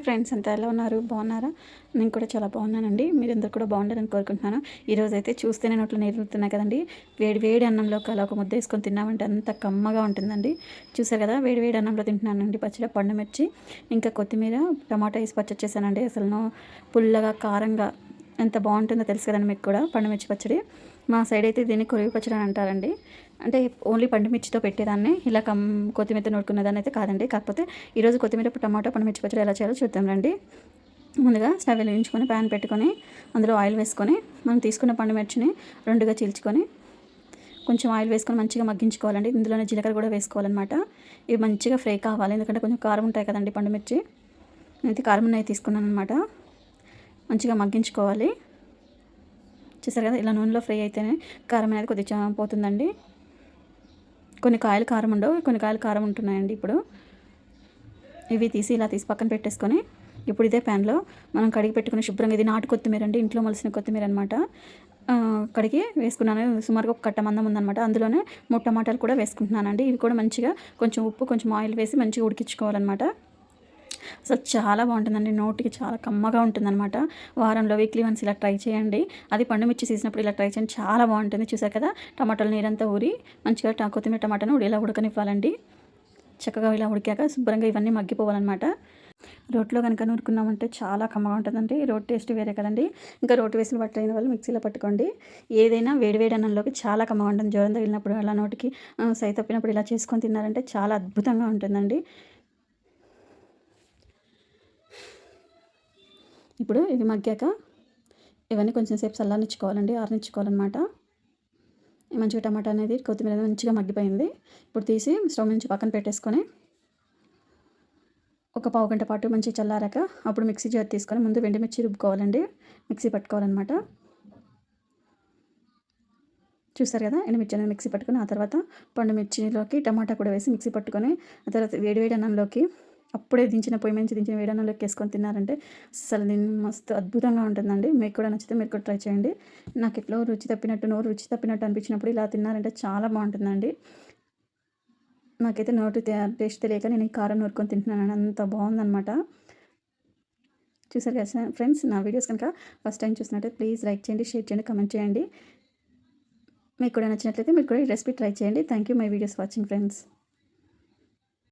Hi friends అంతా ఎలా ఉన్నారు? బాగున్నారా? నేను కూడా చాలా బాగున్నానండి. మీరందరూ కూడా బాగుండాలని కోరుకుంటున్నాను. ఈరోజు అయితే నేను అట్ల నేరుతున్నాయి కదండి. వేడి వేడి అన్నంలో అలా ఒక ముద్ద వేసుకొని తిన్నామంటే అంత కమ్మగా ఉంటుందండి. చూసారు కదా వేడి వేడి అన్నంలో తింటున్నానండి పచ్చడి పండు మిర్చి. ఇంకా కొత్తిమీర టమాటా వేసి పచ్చడి చేశానండి. అసలు పుల్లగా కారంగా ఎంత బాగుంటుందో తెలుసు కదండి మీకు కూడా పండు మిర్చి పచ్చడి. మా సైడ్ అయితే దీన్ని కొరివి పచ్చడి అని అంటారండి. అంటే ఓన్లీ పండుమిర్చితో పెట్టేదాన్ని ఇలా కమ్ కొత్తిమీర నూరుకునేదాన్ని అయితే కాదండి. కాకపోతే ఈరోజు కొత్తిమీర టమాటో పండుమిర్చి పచ్చడి ఎలా చేయాలో చూద్దాం రండి. ముందుగా స్టవ్ వెలిగించుకొని ప్యాన్ పెట్టుకొని అందులో ఆయిల్ వేసుకొని మనం తీసుకున్న పండుమిర్చిని రెండుగా చీల్చుకొని కొంచెం ఆయిల్ వేసుకొని మంచిగా మగ్గించుకోవాలండి. ఇందులోనే జీలకర్ర కూడా వేసుకోవాలన్నమాట. ఇవి మంచిగా ఫ్రై కావాలి ఎందుకంటే కొంచెం కారం ఉంటాయి కదండి పండుమిర్చి నేనైతే కారం ఉన్నాయి తీసుకున్నాను అనమాట మంచిగా మగ్గించుకోవాలి. చూసారు కదా ఇలా నూనెలో ఫ్రై అయితేనే కారం అనేది కొద్దిగా పోతుందండి. కొన్ని కాయలు కారం ఉండవు కొన్ని కాయలు కారం ఉంటున్నాయండి ఇప్పుడు. ఇవి తీసి ఇలా తీసి పక్కన పెట్టేసుకొని ఇప్పుడు ఇదే ప్యాన్లో మనం కడిగి పెట్టుకుని శుభ్రంగా ఇది నాటు కొత్తిమీర అండి ఇంట్లో మలిసిన కొత్తిమీర అనమాట కడిగి వేసుకున్నాను. సుమారుగా ఒక కట్ట మందం ఉందనమాట అందులోనే మూడు టమాటాలు కూడా వేసుకుంటున్నానండి. ఇవి కూడా మంచిగా కొంచెం ఉప్పు కొంచెం ఆయిల్ వేసి మంచిగా ఉడికించుకోవాలన్నమాట. అసలు చాలా బాగుంటుందండి. నోటికి చాలా కమ్మగా ఉంటుందన్నమాట. వారంలో వీక్లీ వన్స్ ఇలా ట్రై చేయండి. అది పండు మిర్చి చేసినప్పుడు ఇలా ట్రై చేయండి. చాలా బాగుంటుంది. చూసారు కదా? టమాటాలు నీరంతా ఊరి మంచిగా కొత్తిమీర టమాటాను ఇలా ఉడకనివ్వాలండి. చక్కగా ఇలా ఉడికాక శుభ్రంగా ఇవన్నీ మగ్గిపోవాలన్నమాట. రోట్లో కనుక నూరుకున్నామంటే చాలా కమ్మగా ఉంటుందండి. రోడ్ టేస్ట్ వేరే కదండి. ఇంకా రోటి వేసిన బట్ట అయిన వాళ్ళు మిక్సీలో పట్టుకోండి. ఏదైనా వేడివేడి అన్నంలోకి చాలా కమ్మగా ఉంటుంది. జ్వరం తగిలినప్పుడు అలా నోటికి సై తప్పినప్పుడు ఇలా చేసుకొని తిన్నారంటే చాలా అద్భుతంగా ఉంటుందండి. ఇప్పుడు ఇవి మగ్గాక ఇవన్నీ కొంచెం సేపు చల్లారించుకోవాలండి ఆరనిచ్చుకోవాలన్నమాట. మంచిగా టమాటా అనేది కొత్తిమీర మంచిగా మగ్గిపోయింది. ఇప్పుడు తీసి స్టవ్ నుంచి పక్కన పెట్టేసుకొని ఒక పావు గంట పాటు మంచిగా చల్లారాక అప్పుడు మిక్సీ జార్ తీసుకొని ముందు వెండిమిర్చి రుబ్బుకోవాలండి. మిక్సీ పట్టుకోవాలన్నమాట. చూస్తారు కదా ఎండుమిర్చి అనేది మిక్సీ పట్టుకొని ఆ తర్వాత పండు మిర్చిలోకి టమాటా కూడా వేసి మిక్సీ పట్టుకొని ఆ తర్వాత వేడివేడి అన్నంలోకి అప్పుడే దించిన పొయ్యి మంచి దించిన వేడనంలోకి వేసుకొని తిన్నారంటే అసలు దీన్ని మస్తు అద్భుతంగా ఉంటుందండి. మీకు కూడా నచ్చితే మీరు కూడా ట్రై చేయండి. నాకు ఎట్లో రుచి తప్పినట్టు నోరు రుచి తప్పినట్టు అనిపించినప్పుడు ఇలా తిన్నారంటే చాలా బాగుంటుందండి. నాకైతే నోటు టేస్ట్ తెలియక నేను ఈ కారం నూరుకొని తింటున్నాను అంత బాగుందనమాట చూసారు కదా ఫ్రెండ్స్ నా వీడియోస్ కనుక ఫస్ట్ టైం చూసినట్టే ప్లీజ్ లైక్ చేయండి షేర్ చేయండి కమెంట్ చేయండి. మీకు కూడా నచ్చినట్లయితే మీరు కూడా ఈ రెసిపీ ట్రై చేయండి. Thank you my videos watching friends.